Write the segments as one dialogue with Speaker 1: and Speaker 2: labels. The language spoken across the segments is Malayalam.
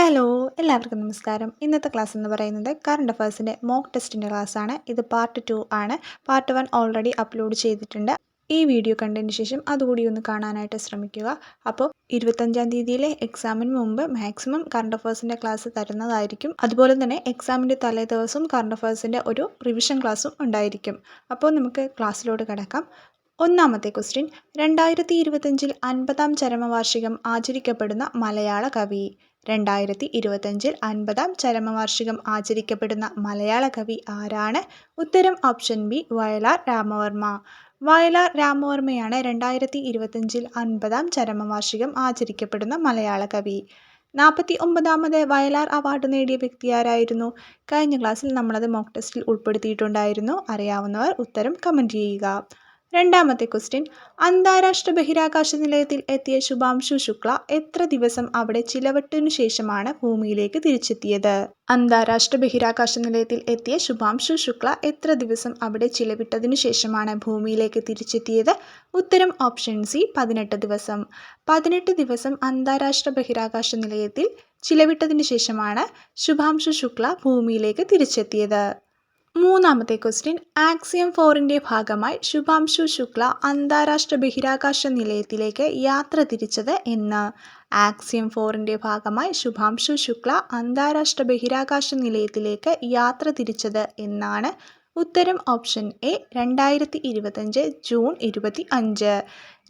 Speaker 1: ഹലോ എല്ലാവർക്കും നമസ്കാരം. ഇന്നത്തെ ക്ലാസ് എന്ന് പറയുന്നത് കറണ്ട് അഫയേഴ്സിന്റെ മോക്ക് ടെസ്റ്റിന്റെ ക്ലാസ്സാണ് ഇത് പാർട്ട് ടു ആണ്. പാർട്ട് വൺ ഓൾറെഡി അപ്ലോഡ് ചെയ്തിട്ടുണ്ട്. ഈ വീഡിയോ കണ്ടതിന് ശേഷം അതുകൂടി ഒന്ന് കാണാനായിട്ട് ശ്രമിക്കുക. അപ്പോൾ ഇരുപത്തഞ്ചാം തീയതിയിലെ എക്സാമിന് മുമ്പ് മാക്സിമം കറണ്ട് അഫയേഴ്സിന്റെ ക്ലാസ് തരുന്നതായിരിക്കും. അതുപോലെ തന്നെ എക്സാമിന്റെ തലേ ദിവസം കറണ്ട് അഫയേഴ്സിന്റെ ഒരു റിവിഷൻ ക്ലാസ്സും ഉണ്ടായിരിക്കും. അപ്പോൾ നമുക്ക് ക്ലാസ്സിലോട്ട് കിടക്കാം. ഒന്നാമത്തെ ക്വസ്റ്റ്യൻ രണ്ടായിരത്തി ഇരുപത്തഞ്ചിൽ അൻപതാം ചരമവാർഷികം ആചരിക്കപ്പെടുന്ന മലയാള കവി. രണ്ടായിരത്തി ഇരുപത്തഞ്ചിൽ അൻപതാം ചരമവാർഷികം ആചരിക്കപ്പെടുന്ന മലയാള കവി ആരാണ്? ഉത്തരം ഓപ്ഷൻ ബി വയലാർ രാമവർമ്മ. വയലാർ രാമവർമ്മയാണ് രണ്ടായിരത്തി ഇരുപത്തഞ്ചിൽ അൻപതാം ചരമവാർഷികം ആചരിക്കപ്പെടുന്ന മലയാള കവി. നാൽപ്പത്തി ഒമ്പതാമത് വയലാർ അവാർഡ് നേടിയ വ്യക്തി ആരായിരുന്നു കഴിഞ്ഞ ക്ലാസ്സിൽ നമ്മളത് മോക്ക് ടെസ്റ്റിൽ ഉൾപ്പെടുത്തിയിട്ടുണ്ടായിരുന്നു. അറിയാവുന്നവർ ഉത്തരം കമന്റ് ചെയ്യുക. രണ്ടാമത്തെ ക്വസ്റ്റ്യൻ. അന്താരാഷ്ട്ര ബഹിരാകാശ നിലയത്തിൽ എത്തിയ ശുഭാംശു ശുക്ല എത്ര ദിവസം അവിടെ ചിലവട്ടിനു ശേഷമാണ് ഭൂമിയിലേക്ക് തിരിച്ചെത്തിയത്? അന്താരാഷ്ട്ര ബഹിരാകാശ നിലയത്തിൽ എത്തിയ ശുഭാംശു ശുക്ല എത്ര ദിവസം അവിടെ ചിലവിട്ടതിനു ശേഷമാണ് ഭൂമിയിലേക്ക് തിരിച്ചെത്തിയത്? ഉത്തരം ഓപ്ഷൻ സി പതിനെട്ട് ദിവസം. പതിനെട്ട് ദിവസം അന്താരാഷ്ട്ര ബഹിരാകാശ നിലയത്തിൽ ചിലവിട്ടതിനു ശേഷമാണ് ശുഭാംശു ശുക്ല ഭൂമിയിലേക്ക് തിരിച്ചെത്തിയത്. മൂന്നാമത്തെ ക്വസ്റ്റ്യൻ ആക്സിയം ഫോറിന്റെ ഭാഗമായി ശുഭാംശു ശുക്ല അന്താരാഷ്ട്ര ബഹിരാകാശ നിലയത്തിലേക്ക് യാത്ര തിരിച്ചത് എന്ന്. ആക്സിയം ഫോറിന്റെ ഭാഗമായി ശുഭാംശു ശുക്ല അന്താരാഷ്ട്ര ബഹിരാകാശ നിലയത്തിലേക്ക് യാത്ര തിരിച്ചത് എന്നാണ് ഉത്തരം ഓപ്ഷൻ എ രണ്ടായിരത്തി ഇരുപത്തഞ്ച് ജൂൺ ഇരുപത്തി അഞ്ച്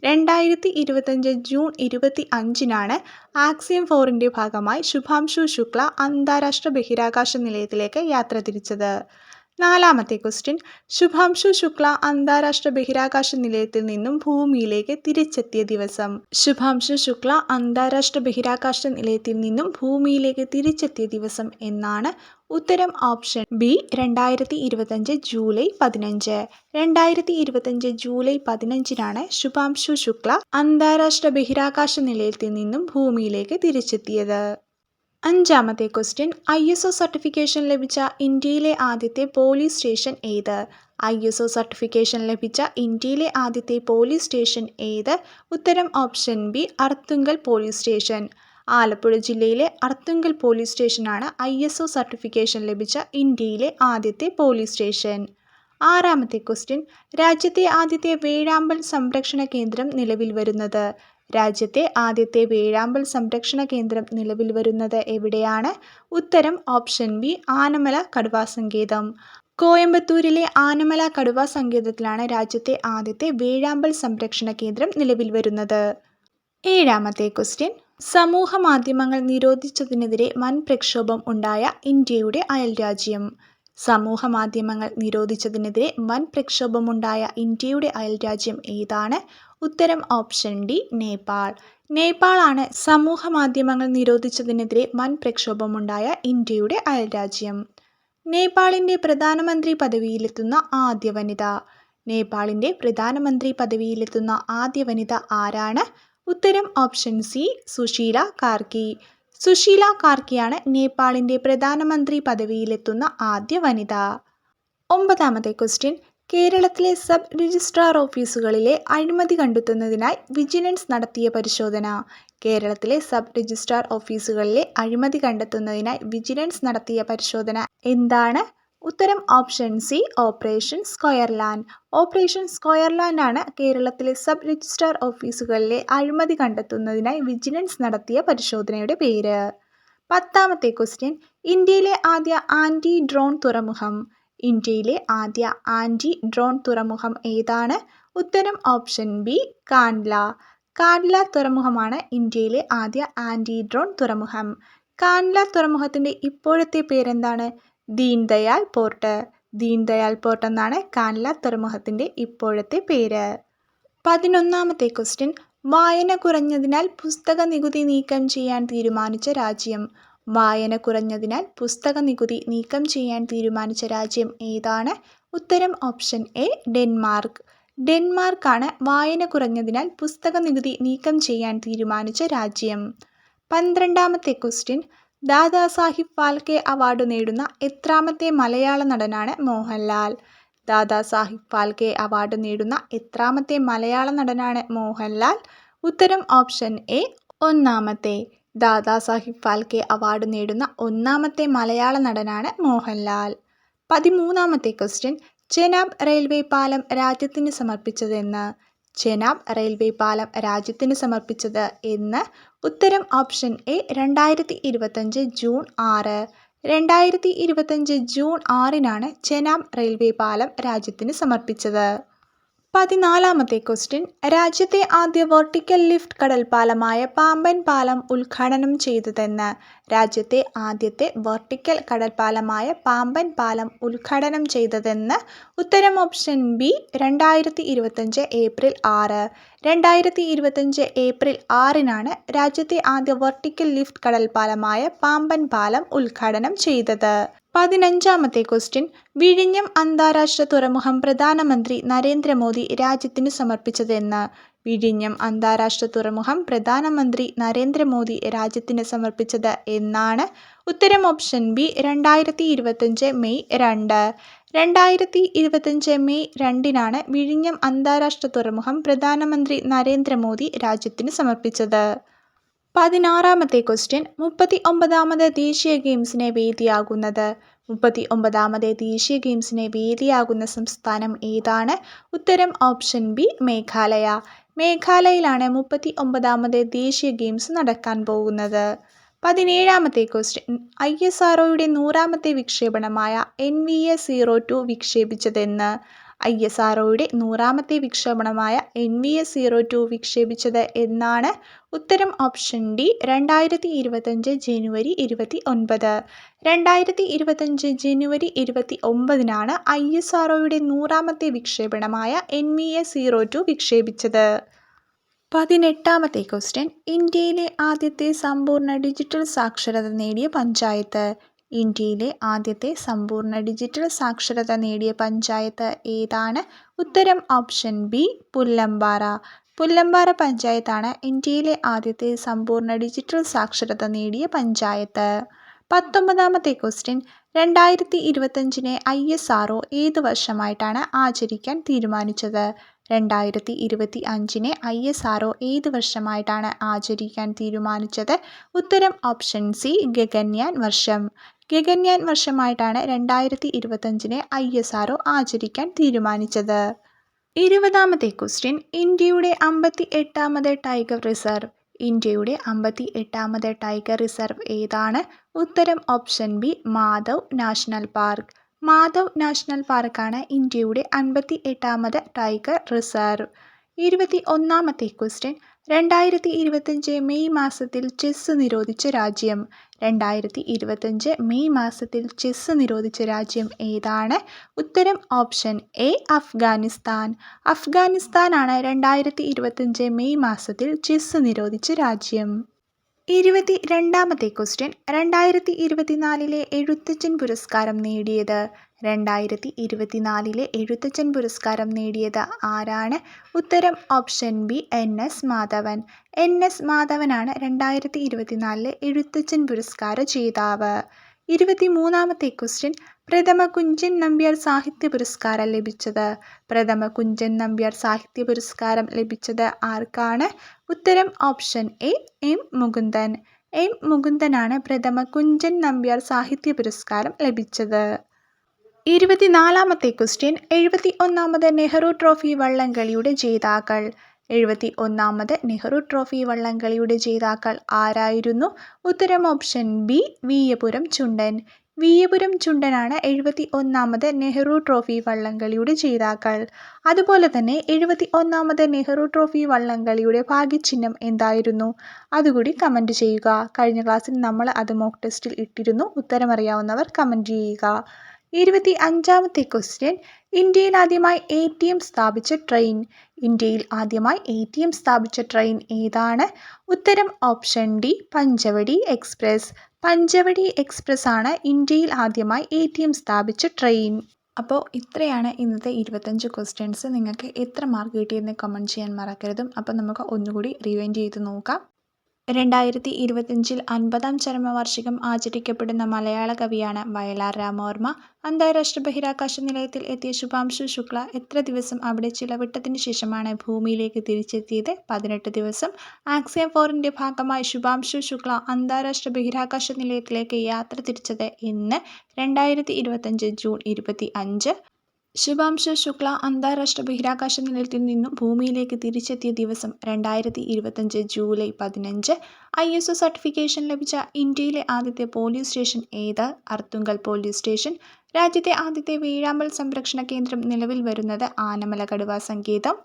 Speaker 1: രണ്ടായിരത്തി ഇരുപത്തഞ്ച് ജൂൺ ഇരുപത്തി അഞ്ചിനാണ് ആക്സിയം ഫോറിന്റെ ഭാഗമായി ശുഭാംശു ശുക്ല അന്താരാഷ്ട്ര ബഹിരാകാശ നിലയത്തിലേക്ക് യാത്ര തിരിച്ചത്. നാലാമത്തെ ക്വസ്റ്റ്യൻ. ശുഭാംശു ശുക്ല അന്താരാഷ്ട്ര ബഹിരാകാശ നിലയത്തിൽ നിന്നും ഭൂമിയിലേക്ക് തിരിച്ചെത്തിയ ദിവസം. ശുഭാംശു ശുക്ല അന്താരാഷ്ട്ര ബഹിരാകാശ നിലയത്തിൽ നിന്നും ഭൂമിയിലേക്ക് തിരിച്ചെത്തിയ ദിവസം എന്നാണ് ഉത്തരം ഓപ്ഷൻ ബി രണ്ടായിരത്തി ഇരുപത്തഞ്ച് ജൂലൈ പതിനഞ്ച്. രണ്ടായിരത്തി ഇരുപത്തഞ്ച് ജൂലൈ പതിനഞ്ചിനാണ് ശുഭാംശു ശുക്ല അന്താരാഷ്ട്ര ബഹിരാകാശ നിലയത്തിൽ നിന്നും ഭൂമിയിലേക്ക് തിരിച്ചെത്തിയത്. അഞ്ചാമത്തെ question I S O certification ലഭിച്ച ഇന്ത്യയിലെ ആദ്യത്തെ പോലീസ് സ്റ്റേഷൻ ഏത്? ഐ എസ് ഒ സർട്ടിഫിക്കേഷൻ ലഭിച്ച ഇന്ത്യയിലെ ആദ്യത്തെ പോലീസ് സ്റ്റേഷൻ ഏത്? ഉത്തരം option B Arthunkal police station Alappuzha ജില്ലയിലെ അർത്തുങ്കൽ പോലീസ് സ്റ്റേഷനാണ് ഐ എസ് ഒ സർട്ടിഫിക്കേഷൻ ലഭിച്ച ഇന്ത്യയിലെ ആദ്യത്തെ പോലീസ് സ്റ്റേഷൻ ആറാമത്തെ ക്വസ്റ്റ്യൻ രാജ്യത്തെ ആദ്യത്തെ വേഴാമ്പൽ സംരക്ഷണ കേന്ദ്രം നിലവിൽ വരുന്നത്. രാജ്യത്തെ ആദ്യത്തെ വേഴാമ്പൽ സംരക്ഷണ കേന്ദ്രം നിലവിൽ വരുന്നത് എവിടെയാണ്? ഉത്തരം ഓപ്ഷൻ ബി ആനമല കടുവാ സങ്കേതം. കോയമ്പത്തൂരിലെ ആനമല കടുവാ സങ്കേതത്തിലാണ് രാജ്യത്തെ ആദ്യത്തെ വേഴാമ്പൽ സംരക്ഷണ കേന്ദ്രം നിലവിൽ വരുന്നത്. ഏഴാമത്തെ ക്വസ്റ്റ്യൻ. സമൂഹ മാധ്യമങ്ങൾ നിരോധിച്ചതിനെതിരെ വൻ പ്രക്ഷോഭം ഉണ്ടായ ഇന്ത്യയുടെ അയൽരാജ്യം. സമൂഹ മാധ്യമങ്ങൾ നിരോധിച്ചതിനെതിരെ വൻ പ്രക്ഷോഭമുണ്ടായ ഇന്ത്യയുടെ അയൽരാജ്യം ഏതാണ്? ഉത്തരം ഓപ്ഷൻ ഡി നേപ്പാൾ. നേപ്പാളാണ് സമൂഹ മാധ്യമങ്ങൾ നിരോധിച്ചതിനെതിരെ വൻ പ്രക്ഷോഭമുണ്ടായ ഇന്ത്യയുടെ അയൽരാജ്യം. നേപ്പാളിന്റെ പ്രധാനമന്ത്രി പദവിയിലെത്തുന്ന ആദ്യ വനിത. നേപ്പാളിന്റെ പ്രധാനമന്ത്രി പദവിയിലെത്തുന്ന ആദ്യ വനിത ആരാണ്? ഉത്തരം ഓപ്ഷൻ സി സുശീല കാർക്കി. സുശീല കാർക്കിയാണ് നേപ്പാളിന്റെ പ്രധാനമന്ത്രി പദവിയിലെത്തുന്ന ആദ്യ വനിത. ഒമ്പതാമത്തെ ക്വസ്റ്റ്യൻ കേരളത്തിലെ സബ് രജിസ്ട്രാർ ഓഫീസുകളിലെ അഴിമതി കണ്ടെത്തുന്നതിനായി വിജിലൻസ് നടത്തിയ പരിശോധന. കേരളത്തിലെ സബ് രജിസ്ട്രാർ ഓഫീസുകളിലെ അഴിമതി കണ്ടെത്തുന്നതിനായി വിജിലൻസ് നടത്തിയ പരിശോധന. എന്താണ്? ഉത്തരം option C operation squareland operation squareland ആണ് കേരളത്തിലെ സബ് രജിസ്ട്രാർ ഓഫീസുകളിലെ അഴിമതി കണ്ടെത്തുന്നതിനായി വിജിലൻസ് നടത്തിയ പരിശോധനയുടെ പേര്. പത്താമത്തെ ക്വസ്റ്റ്യൻ ഇന്ത്യയിലെ ആദ്യ ആന്റി ഡ്രോൺ തുറമുഖം. ഇന്ത്യയിലെ ആദ്യ ആന്റി ഡ്രോൺ തുറമുഖം ഏതാണ്? ഉത്തരം ഓപ്ഷൻ ബി കാൻഡ്ല കാൻഡ്ല തുറമുഖമാണ് ഇന്ത്യയിലെ ആദ്യ ആന്റി ഡ്രോൺ തുറമുഖം. കാൻഡ്ല തുറമുഖത്തിന്റെ ഇപ്പോഴത്തെ പേരെന്താണ്? ദീൻദയാൽ പോർട്ട്. ദീൻദയാൽ പോർട്ട് എന്നാണ് കാൻഡ്ല തുറമുഖത്തിന്റെ ഇപ്പോഴത്തെ പേര്. പതിനൊന്നാമത്തെ ക്വസ്റ്റ്യൻ വായന കുറഞ്ഞതിനാൽ പുസ്തക നികുതി നീക്കം ചെയ്യാൻ തീരുമാനിച്ച രാജ്യം. വായന കുറഞ്ഞതിനാൽ പുസ്തക നികുതി നീക്കം ചെയ്യാൻ തീരുമാനിച്ച രാജ്യം ഏതാണ്? ഉത്തരം ഓപ്ഷൻ എ ഡെൻമാർക്ക്. ഡെൻമാർക്കാണ് വായന കുറഞ്ഞതിനാൽ പുസ്തക നികുതി നീക്കം ചെയ്യാൻ തീരുമാനിച്ച രാജ്യം. പന്ത്രണ്ടാമത്തെ ക്വസ്റ്റ്യൻ ദാദാസാഹിബ് ഫാൽക്കെ അവാർഡ് നേടുന്ന എത്രാമത്തെ മലയാള നടനാണ് മോഹൻലാൽ. ദാദാസാഹിബ് ഫാൽക്കെ അവാർഡ് നേടുന്ന എത്രാമത്തെ മലയാള നടനാണ് മോഹൻലാൽ. ഉത്തരം ഓപ്ഷൻ എ ഒന്നാമത്തെ. ദാദാസാഹിബ് ഫാൽക്കെ അവാർഡ് നേടുന്ന ഒന്നാമത്തെ മലയാള നടനാണ് മോഹൻലാൽ. പതിമൂന്നാമത്തെ ക്വസ്റ്റ്യൻ ചെനാബ് റെയിൽവേ പാലം രാജ്യത്തിന് സമർപ്പിച്ചതെന്ന്. ചെനാബ് റെയിൽവേ പാലം രാജ്യത്തിന് സമർപ്പിച്ചത് എന്ന് ഉത്തരം ഓപ്ഷൻ എ രണ്ടായിരത്തി ഇരുപത്തഞ്ച് ജൂൺ ആറ്. രണ്ടായിരത്തി ഇരുപത്തഞ്ച് ജൂൺ ആറിനാണ് ചെനാബ് റെയിൽവേ പാലം രാജ്യത്തിന് സമർപ്പിച്ചത്. പതിനാലാമത്തെ ക്വസ്റ്റ്യൻ. രാജ്യത്തെ ആദ്യ വെർട്ടിക്കൽ ലിഫ്റ്റ് കടൽപ്പാലമായ പാമ്പൻ പാലം ഉദ്ഘാടനം ചെയ്തതെന്ന്. രാജ്യത്തെ ആദ്യത്തെ വെർട്ടിക്കൽ കടൽപ്പാലമായ പാമ്പൻ പാലം ഉദ്ഘാടനം ചെയ്തതെന്ന്. ഉത്തരം ഓപ്ഷൻ ബി രണ്ടായിരത്തി ഇരുപത്തഞ്ച് ഏപ്രിൽ ആറ്. രണ്ടായിരത്തി ഇരുപത്തഞ്ച് ഏപ്രിൽ ആറിനാണ് രാജ്യത്തെ ആദ്യ വെർട്ടിക്കൽ ലിഫ്റ്റ് കടൽപ്പാലമായ പാമ്പൻ പാലം ഉദ്ഘാടനം ചെയ്തത്. പതിനഞ്ചാമത്തെ ക്വസ്റ്റ്യൻ. വിഴിഞ്ഞം അന്താരാഷ്ട്ര തുറമുഖം പ്രധാനമന്ത്രി നരേന്ദ്രമോദി രാജ്യത്തിന് സമർപ്പിച്ചതെന്ന് വിഴിഞ്ഞം അന്താരാഷ്ട്ര തുറമുഖം പ്രധാനമന്ത്രി നരേന്ദ്രമോദി രാജ്യത്തിന് സമർപ്പിച്ചത് എന്നാണ്. ഉത്തരം ഓപ്ഷൻ ബി രണ്ടായിരത്തി ഇരുപത്തഞ്ച് മെയ് രണ്ട്. രണ്ടായിരത്തി ഇരുപത്തഞ്ച് മെയ് രണ്ടിനാണ് വിഴിഞ്ഞം അന്താരാഷ്ട്ര തുറമുഖം പ്രധാനമന്ത്രി നരേന്ദ്രമോദി രാജ്യത്തിന് സമർപ്പിച്ചത്. പതിനാറാമത്തെ ക്വസ്റ്റ്യൻ മുപ്പത്തി ഒമ്പതാമത് ദേശീയ ഗെയിംസിനെ വേദിയാകുന്നത്. മുപ്പത്തി ഒമ്പതാമത് ദേശീയ ഗെയിംസിനെ വേദിയാകുന്ന സംസ്ഥാനം ഏതാണ്? ഉത്തരം ഓപ്ഷൻ ബി മേഘാലയ. മേഘാലയയിലാണ് മുപ്പത്തി ഒമ്പതാമത് ദേശീയ ഗെയിംസ് നടക്കാൻ പോകുന്നത്. പതിനേഴാമത്തെ ക്വസ്റ്റ്യൻ ഐ എസ് ആർ നൂറാമത്തെ വിക്ഷേപണമായ N V A zero two വിക്ഷേപിച്ചതെന്ന്. I S R നൂറാമത്തെ വിക്ഷേപണമായ N V S zero two വിക്ഷേപിച്ചത് എന്നാണ് ഉത്തരം ഓപ്ഷൻ ഡി രണ്ടായിരത്തി ഇരുപത്തഞ്ച് ജനുവരി ഇരുപത്തി ഒൻപത് രണ്ടായിരത്തി ഇരുപത്തഞ്ച് ജനുവരി ഇരുപത്തി ഒമ്പതിനാണ് ഐ എസ് ആർ നൂറാമത്തെ വിക്ഷേപണമായ N V S zero two വിക്ഷേപിച്ചത്. പതിനെട്ടാമത്തെ ക്വസ്റ്റ്യൻ ഇന്ത്യയിലെ ആദ്യത്തെ സമ്പൂർണ ഡിജിറ്റൽ സാക്ഷരത നേടിയ പഞ്ചായത്ത്. ഇന്ത്യയിലെ ആദ്യത്തെ സമ്പൂർണ ഡിജിറ്റൽ സാക്ഷരത നേടിയ പഞ്ചായത്ത് ഏതാണ്? ഉത്തരം ഓപ്ഷൻ ബി പുല്ലമ്പാറ. പുല്ലമ്പാറ പഞ്ചായത്താണ് ഇന്ത്യയിലെ ആദ്യത്തെ സമ്പൂർണ ഡിജിറ്റൽ സാക്ഷരത നേടിയ പഞ്ചായത്ത്. പത്തൊമ്പതാമത്തെ ക്വസ്റ്റ്യൻ രണ്ടായിരത്തി ഇരുപത്തഞ്ചിനെ ഐ എസ് ആർ ഏത് വർഷമായിട്ടാണ് ആചരിക്കാൻ തീരുമാനിച്ചത്? രണ്ടായിരത്തി ഇരുപത്തി അഞ്ചിനെ ഐ എസ് ആർ ഏത് വർഷമായിട്ടാണ് ആചരിക്കാൻ തീരുമാനിച്ചത്? ഉത്തരം ഓപ്ഷൻ സി ഗഗന്യാൻ വർഷം. ഗഗൻയാൻ വർഷമായിട്ടാണ് രണ്ടായിരത്തി ഇരുപത്തഞ്ചിനെ ഐ എസ് ആർ ആചരിക്കാൻ തീരുമാനിച്ചത്. ഇരുപതാമത്തെ ക്വസ്റ്റ്യൻ ഇന്ത്യയുടെ അമ്പത്തി എട്ടാമത് ടൈഗർ റിസർവ്. ഇന്ത്യയുടെ അമ്പത്തി എട്ടാമത് ടൈഗർ റിസർവ് ഏതാണ്? ഉത്തരം option B Madhav national park. Madhav national പാർക്കാണ് ഇന്ത്യയുടെ അൻപത്തി എട്ടാമത് ടൈഗർ റിസർവ്. ഇരുപത്തി ഒന്നാമത്തെ ക്വസ്റ്റ്യൻ രണ്ടായിരത്തി ഇരുപത്തഞ്ച് മെയ് മാസത്തിൽ ചെസ്സ് നിരോധിച്ച രാജ്യം. രണ്ടായിരത്തി ഇരുപത്തഞ്ച് മെയ് മാസത്തിൽ ചെസ്സ് നിരോധിച്ച രാജ്യം ഏതാണ്? ഉത്തരം ഓപ്ഷൻ എ അഫ്ഗാനിസ്ഥാൻ. അഫ്ഗാനിസ്ഥാനാണ് രണ്ടായിരത്തി ഇരുപത്തഞ്ച് മെയ് മാസത്തിൽ ചെസ്സ് നിരോധിച്ച രാജ്യം. ഇരുപത്തി രണ്ടാമത്തെ ക്വസ്റ്റ്യൻ രണ്ടായിരത്തി ഇരുപത്തിനാലിലെ എഴുത്തച്ഛൻ പുരസ്കാരം നേടിയത്. രണ്ടായിരത്തി ഇരുപത്തിനാലിലെ എഴുത്തച്ഛൻ പുരസ്കാരം നേടിയത് ആരാണ്? ഉത്തരം option B N S Madhavan. N S മാധവനാണ് രണ്ടായിരത്തി ഇരുപത്തിനാലിലെ എഴുത്തച്ഛൻ പുരസ്കാര ജേതാവ്. ഇരുപത്തി മൂന്നാമത്തെ ക്വസ്റ്റ്യൻ പ്രഥമ കുഞ്ചൻ നമ്പ്യാർ സാഹിത്യ പുരസ്കാരം ലഭിച്ചത്. പ്രഥമ കുഞ്ചൻ നമ്പ്യാർ സാഹിത്യ പുരസ്കാരം ലഭിച്ചത് ആർക്കാണ്? ഉത്തരം option A M Mukundan. M മുകുന്ദനാണ് പ്രഥമ കുഞ്ചൻ നമ്പ്യാർ സാഹിത്യ പുരസ്കാരം ലഭിച്ചത്. ഇരുപത്തിനാലാമത്തെ ക്വസ്റ്റ്യൻ എഴുപത്തി ഒന്നാമത് നെഹ്റു ട്രോഫി വള്ളംകളിയുടെ ജേതാക്കൾ. എഴുപത്തി ഒന്നാമത് നെഹ്റു ട്രോഫി വള്ളംകളിയുടെ ജേതാക്കൾ ആരായിരുന്നു? ഉത്തരം ഓപ്ഷൻ ബി വീയപുരം ചുണ്ടൻ. വീയപുരം ചുണ്ടനാണ് എഴുപത്തി ഒന്നാമത് നെഹ്റു ട്രോഫി വള്ളംകളിയുടെ ജേതാക്കൾ. അതുപോലെ തന്നെ എഴുപത്തി ഒന്നാമത് നെഹ്റു ട്രോഫി വള്ളംകളിയുടെ ഭാഗ്യചിഹ്നം എന്തായിരുന്നു? അതുകൂടി കമന്റ് ചെയ്യുക. കഴിഞ്ഞ ക്ലാസ്സിൽ നമ്മൾ അത് മോക്ക് ടെസ്റ്റിൽ ഇട്ടിരുന്നു. ഉത്തരമറിയാവുന്നവർ കമന്റ് ചെയ്യുക. ഇരുപത്തി അഞ്ചാമത്തെ ക്വസ്റ്റ്യൻ. ഇന്ത്യയിൽ ആദ്യമായി എ ടി എം സ്ഥാപിച്ച ട്രെയിൻ. ഇന്ത്യയിൽ ആദ്യമായി എ ടി എം സ്ഥാപിച്ച ട്രെയിൻ ഏതാണ്? ഉത്തരം option D Panchavati express. Panchavati express ആണ് ഇന്ത്യയിൽ ആദ്യമായി എ ടി എം സ്ഥാപിച്ച ട്രെയിൻ. അപ്പോൾ ഇത്രയാണ് ഇന്നത്തെ ഇരുപത്തഞ്ച് ക്വസ്റ്റ്യൻസ്. നിങ്ങൾക്ക് എത്ര മാർക്ക് കിട്ടിയെന്ന് കമന്റ് ചെയ്യാൻ മറക്കരുതും. അപ്പോൾ നമുക്ക് ഒന്നുകൂടി റിവൈൻഡ് ചെയ്ത് നോക്കാം. രണ്ടായിരത്തി ഇരുപത്തിയഞ്ചിൽ അൻപതാം ചരമവാർഷികം ആചരിക്കപ്പെടുന്ന മലയാള കവിയാണ് വയലാർ രാമവർമ്മ. അന്താരാഷ്ട്ര ബഹിരാകാശ നിലയത്തിൽ എത്തിയ ശുഭാംശു ശുക്ല എത്ര ദിവസം അവിടെ ചിലവിട്ടതിനു ശേഷമാണ് ഭൂമിയിലേക്ക് തിരിച്ചെത്തിയത്? പതിനെട്ട് ദിവസം. ആക്സിയം ഫോറിന്റെ ഭാഗമായി ശുഭാംശു ശുക്ല അന്താരാഷ്ട്ര ബഹിരാകാശ നിലയത്തിലേക്ക് യാത്ര തിരിച്ചത് ഇന്ന് രണ്ടായിരത്തി ഇരുപത്തിയഞ്ച് ജൂൺ ഇരുപത്തിഅഞ്ച്. ശുഭാംശു ശുക്ല അന്താരാഷ്ട്ര ബഹിരാകാശ നിലയത്തിൽ നിന്നും ഭൂമിയിലേക്ക് തിരിച്ചെത്തിയ ദിവസം? രണ്ടായിരത്തി ഇരുപത്തഞ്ച് ജൂലൈ പതിനഞ്ച്. ഐ. എസ്. ഒ സർട്ടിഫിക്കേഷൻ ലഭിച്ച ഇന്ത്യയിലെ ആദ്യത്തെ പോലീസ് സ്റ്റേഷൻ ഏത്? Arthunkal police station. രാജ്യത്തെ ആദ്യത്തെ വീഴാമ്പൽ സംരക്ഷണ കേന്ദ്രം നിലവിൽ വരുന്നത്? ആനമല കടുവാ സങ്കേതം.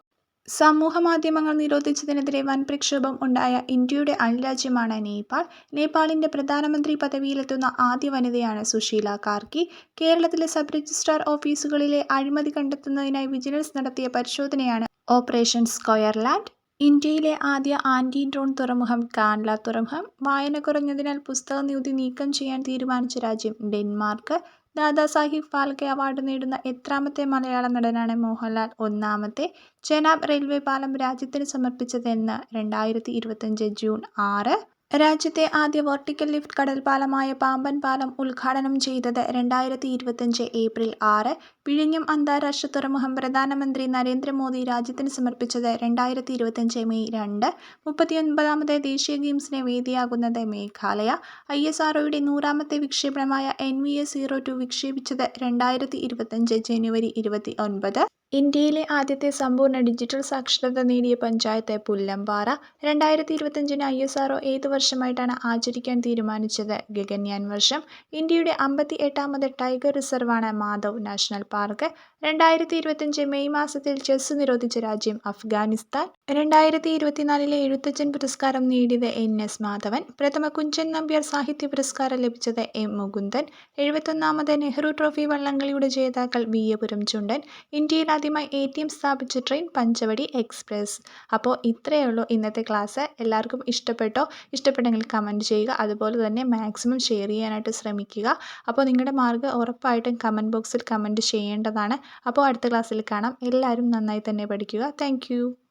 Speaker 1: സമൂഹമാധ്യമങ്ങൾ നിരോധിച്ചതിനെതിരെ വൻ പ്രക്ഷോഭം ഉണ്ടായ ഇന്ത്യയുടെ അയൽരാജ്യമാണ് നേപ്പാൾ. നേപ്പാളിന്റെ പ്രധാനമന്ത്രി പദവിയിലെത്തുന്ന ആദ്യ വനിതയാണ് സുശീല കാർക്കി. കേരളത്തിലെ സബ് രജിസ്ട്രാർ ഓഫീസുകളിലെ അഴിമതി കണ്ടെത്തുന്നതിനായി വിജിലൻസ് നടത്തിയ പരിശോധനയാണ് ഓപ്പറേഷൻ സ്ക്വയർലാൻഡ്. ഇന്ത്യയിലെ ആദ്യ ആന്റി ഡ്രോൺ തുറമുഖം കാൻഡ്ല തുറമുഖം. വായന കുറഞ്ഞതിനാൽ പുസ്തക നികുതി നീക്കം ചെയ്യാൻ തീരുമാനിച്ച രാജ്യം ഡെൻമാർക്ക്. ദാദാസാഹിബ് ഫാൽക്കെ അവാർഡ് നേടുന്ന എത്രാമത്തെ മലയാള നടനാണ് മോഹൻലാൽ? ഒന്നാമത്തെ. ചെനാബ് റെയിൽവേ പാലം രാജ്യത്തിന് സമർപ്പിച്ചതെന്ന് രണ്ടായിരത്തി ഇരുപത്തഞ്ച് ജൂൺ ആറ്. രാജ്യത്തെ ആദ്യ വെർട്ടിക്കൽ ലിഫ്റ്റ് കടൽപ്പാലമായ പാമ്പൻ പാലം ഉദ്ഘാടനം ചെയ്തത്? രണ്ടായിരത്തി ഇരുപത്തിയഞ്ച് ഏപ്രിൽ ആറ്. വിഴിഞ്ഞം അന്താരാഷ്ട്ര തുറമുഖം പ്രധാനമന്ത്രി നരേന്ദ്രമോദി രാജ്യത്തിന് സമർപ്പിച്ചത്? രണ്ടായിരത്തി ഇരുപത്തിയഞ്ച് മെയ് രണ്ട്. മുപ്പത്തിയൊൻപതാമത് ദേശീയ ഗെയിംസിന് വേദിയാകുന്നത്? മേഘാലയ. ഐ. എസ്. ആർഒയുടെ നൂറാമത്തെ വിക്ഷേപണമായ N. V. S. Zero two വിക്ഷേപിച്ചത്? രണ്ടായിരത്തി ഇരുപത്തിയഞ്ച് ജനുവരി ഇരുപത്തിയൊൻപത്. ഇന്ത്യയിലെ ആദ്യത്തെ സമ്പൂർണ ഡിജിറ്റൽ സാക്ഷരത നേടിയ പഞ്ചായത്ത്? പുല്ലമ്പാറ. രണ്ടായിരത്തി ഇരുപത്തിയഞ്ചിന് ഐ. എസ്. ആർഒ ഏത് വർഷമായിട്ടാണ് ആചരിക്കാൻ തീരുമാനിച്ചത്? ഗഗൻയാൻ വർഷം. ഇന്ത്യയുടെ അമ്പത്തി എട്ടാമത് ടൈഗർ റിസർവാണ് മാധവ് നാഷണൽ പാർക്ക്. രണ്ടായിരത്തി ഇരുപത്തിയഞ്ച് മെയ് മാസത്തിൽ ചെസ് നിരോധിച്ച രാജ്യം? അഫ്ഗാനിസ്ഥാൻ. രണ്ടായിരത്തി ഇരുപത്തിനാലിലെ എഴുത്തച്ഛൻ പുരസ്കാരം നേടിയത്? എൻ. എസ്. മാധവൻ. പ്രഥമ കുഞ്ചൻ നമ്പ്യാർ സാഹിത്യ പുരസ്കാരം ലഭിച്ചത്? എം. മുകുന്ദൻ. എഴുപത്തൊന്നാമത് നെഹ്റു ട്രോഫി വള്ളംകളിയുടെ ജേതാക്കൾ? വിയപുരം ചുണ്ടൻ. ഇന്ത്യയിൽ ആദ്യമായി എ. ടി. എം സ്ഥാപിച്ച ട്രെയിൻ? പഞ്ചവടി എക്സ്പ്രസ്. അപ്പോൾ ഇത്രയേ ഉള്ളൂ ഇന്നത്തെ ക്ലാസ്. എല്ലാവർക്കും ഇഷ്ടപ്പെട്ടോ? ഇഷ്ടപ്പെട്ടെങ്കിൽ കമന്റ് ചെയ്യുക. അതുപോലെ തന്നെ മാക്സിമം ഷെയർ ചെയ്യാനായിട്ട് ശ്രമിക്കുക. അപ്പോൾ നിങ്ങളുടെ മാർഗം ഉറപ്പായിട്ടും കമന്റ് ബോക്സിൽ കമന്റ് ചെയ്യേണ്ടതാണ്. അപ്പോൾ അടുത്ത ക്ലാസ്സിൽ കാണാം. എല്ലാവരും നന്നായി തന്നെ പഠിക്കുക. താങ്ക്.